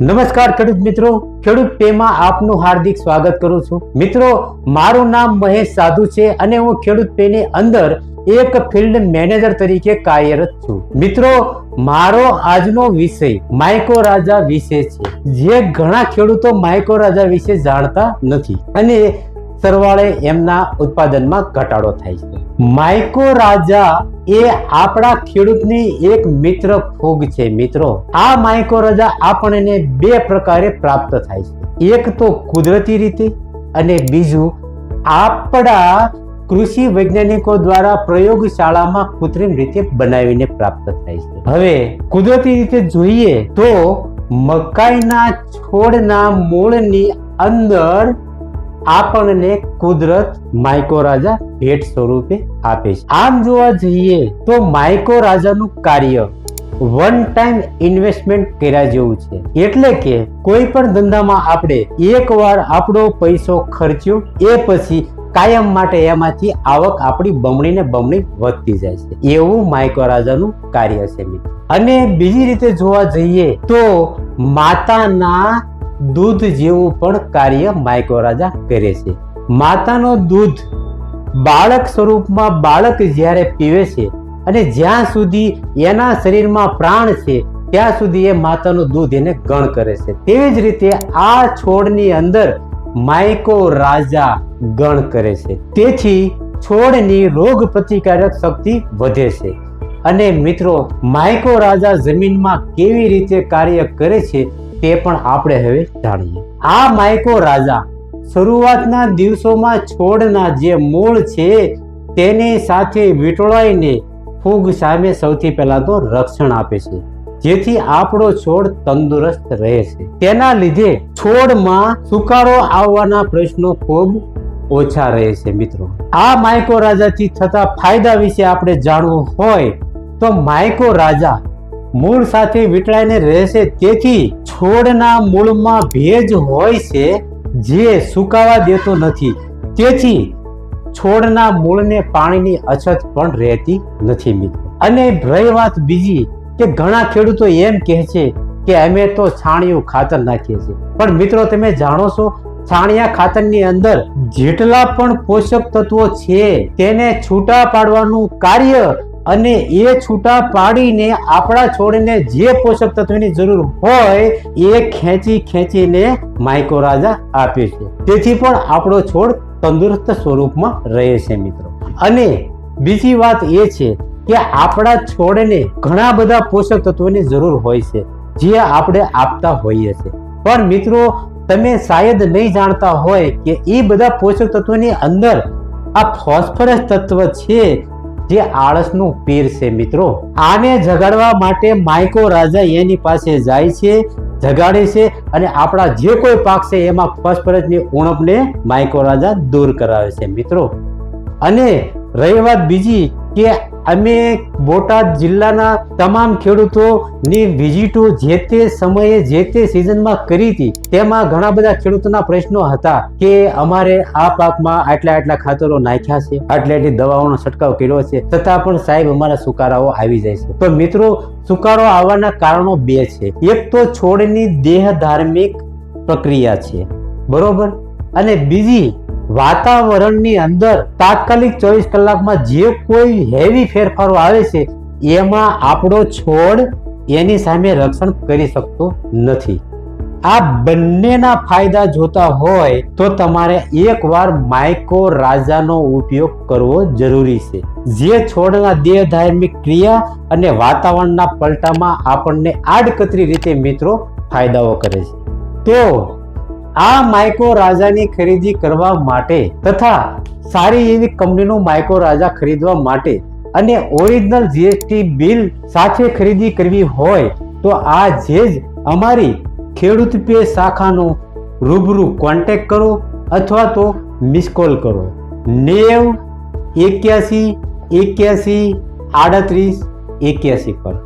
નમસ્કાર ખેડૂત મિત્રો. ખેડૂત પેમાં આપનું હાર્દિક સ્વાગત કરું છું. મિત્રો, મારું નામ મહેશ સાધુ છે અને હું ખેડૂત પેની અંદર એક ફિલ્ડ મેનેજર તરીકે કાર્યરત છું. મિત્રો, મારો આજનો વિષય માઇકો રાજા વિશે છે. જે ઘણા ખેડૂતો માઇકો રાજા વિશે જાણતા નથી. અને સરવાળે એમના ઉત્પાદનમાં ઘટાડો થાય છે. માઇકો રાજા એ આપણા ખેડૂતની એક મિત્ર ફૂગ છે મિત્રો. આ માઇકો રાજા આપણને બે પ્રકારે પ્રાપ્ત થાય છે. એક તો કુદરતી રીતે અને બીજું આપણા કૃષિ વૈજ્ઞાનિકો દ્વારા પ્રયોગશાળામાં કૃત્રિમ રીતે બનાવીને પ્રાપ્ત થાય છે. હવે કુદરતી રીતે જોઈએ તો મકાઈના છોડના મૂળની અંદર આપણને કુદરત માઇકોરાજા ભેટ સ્વરૂપે આપે છે. આમ જોવા જઈએ તો માઇકોરાજાનું કાર્ય વન ટાઈમ ઇન્વેસ્ટમેન્ટ કર્યા જેવું છે. એટલે કે કોઈ પણ ધંધામાં આપણે એકવાર આપણો પૈસો ખર્ચ્યો, એ પછી કાયમ માટે એમાંથી આવક આપણી બમણી ને બમણી વધતી જાય છે. એવું માઇકોરાજાનું કાર્ય છે અને બીજી રીતે જોવા જઈએ તો માતાના દૂધ જેવું પણ કાર્ય માઇકોરાજા કરે છે. માતાનો દૂધ બાળક સ્વરૂપમાં બાળક જ્યારે પીવે છે અને જ્યાં સુધી એના શરીરમાં પ્રાણ છે, ત્યાં સુધી એ માતાનું દૂધ એને ગણ કરે છે. તેવી જ રીતે આ છોડની અંદર માયકો રાજા ગણ કરે છે. તેથી છોડની રોગ પ્રતિકારક શક્તિ વધે છે. અને મિત્રો, માયકો રાજા જમીનમાં કેવી રીતે કાર્ય કરે છે તે પણ આપણે હવે જાણીએ. આ માયકો રાજા શરૂઆતના દિવસોમાં છોડના જે મૂળ છે તેની સાથે વીંટળાઈને ફૂગ સામે સૌથી પહેલા તો રક્ષણ આપે છે. જેથી આપણો છોડ તંદુરસ્ત રહે છે. તેના લીધે છોડમાં સુકારો આવવાના પ્રશ્નો ખૂબ ઓછા રહે છે મિત્રો. આ માયકો રાજાથી થતા ફાયદા વિશે આપણે જાણવું હોય તો માયકો રાજા મૂળ સાથે વીંટળાઈને રહેશે. તેથી છોડના મૂળમાં ભેજ હોય છે જે સુકાવા દેતો નથી. તેથી છોડના મૂળને પાણીની અછત પણ રહેતી નથી મિત્રો. અને રહી વાત બીજી કે ઘણા ખેડૂતો એમ કહે છે કે અમે તો છાણિયું ખાતર નાખીએ છીએ. પણ મિત્રો તમે જાણો છો, છાણિયા ખાતરની અંદર જેટલા પણ પોષક તત્વો છે, તેને છૂટા પાડવાનું કાર્ય અને એ છૂટા પાડીને આપણા છોડને જે પોષક તત્વની જરૂર હોય એ ખેંચી ખેંચીને માઇકોરાજા આપે છે. તેથી પણ આપણો છોડ તંદુરસ્ત સ્વરૂપમાં રહે છે મિત્રો. અને બીજી વાત એ છે કે આપણા છોડને ઘણા બધા પોષક તત્વોની જરૂર હોય છે, જે આપણે આપતા હોઈએ છીએ પણ મિત્રો, તમે શાયદ નહીં જાણતા હોય કે એ બધા પોષક તત્વોની અંદર આ ફોસ્ફરસ તત્વ છે જે આળસનું પીર છે મિત્રો. આને જગાડવા માટે માઇકો રાજા એની પાસે જાય છે, જગાડે છે અને આપણા જે કોઈ પાક છે એમાં ફોસ્ફરસની ઉણપને માઇકો રાજા દૂર કરાવે છે મિત્રો. અને રહી વાત બીજી કે અમે બોટાદ જિલ્લાના તમામ ખેડૂતોની વિઝિટો જે તે સમયે જે તે સિઝનમાં કરી હતી, તેમાં ઘણા બધા ખેડૂતોના પ્રશ્નો હતા કે અમારે આ પાકમાં આટલા આટલા ખાતરો નાખ્યા છે, આટલી આટલી દવાઓનો છંટકાવ કર્યો છે છતાં પણ સાહેબ અમારા સુકારાઓ આવી જાય છે. તો મિત્રો, સુકારો આવવાના કારણો બે છે. એક તો છોડની દેહ ધાર્મિક પ્રક્રિયા છે. બરોબર? અને બીજી વાતાવરણની અંદર તાત્કાલિક ચોવીસ કલાકમાં જે કોઈ હેવી ફેરફારો આવે છે, એમાં આપણો છોડ એની સામે રક્ષણ કરી શકતો નથી. આ બંનેના ફાયદા જોતા હોય તો તમારે એકવાર માઇકો રાજાનો ઉપયોગ કરવો જરૂરી છે. જે છોડના દેહ ધાર્મિક ક્રિયા અને વાતાવરણના પલટામાં આપણને આડકતરી રીતે મિત્રો ફાયદાઓ કરે છે. તો આ માઇકો રાજાની ખરીદી કરવા માટે તથા સારી એવી કંપનીનું માઇકો રાજા ખરીદવા માટે અને ઓરિજિનલ જીએસટી બિલ સાથે ખરીદી કરવી હોય તો આ જે જ અમારી ખેડૂત પે શાખાનો રૂબરૂ કોન્ટેક્ટ કરો અથવા તો મિસ કોલ કરો. નેવ એક્યાસી એક્યાસી આડત્રીસ એક્યાસી પર.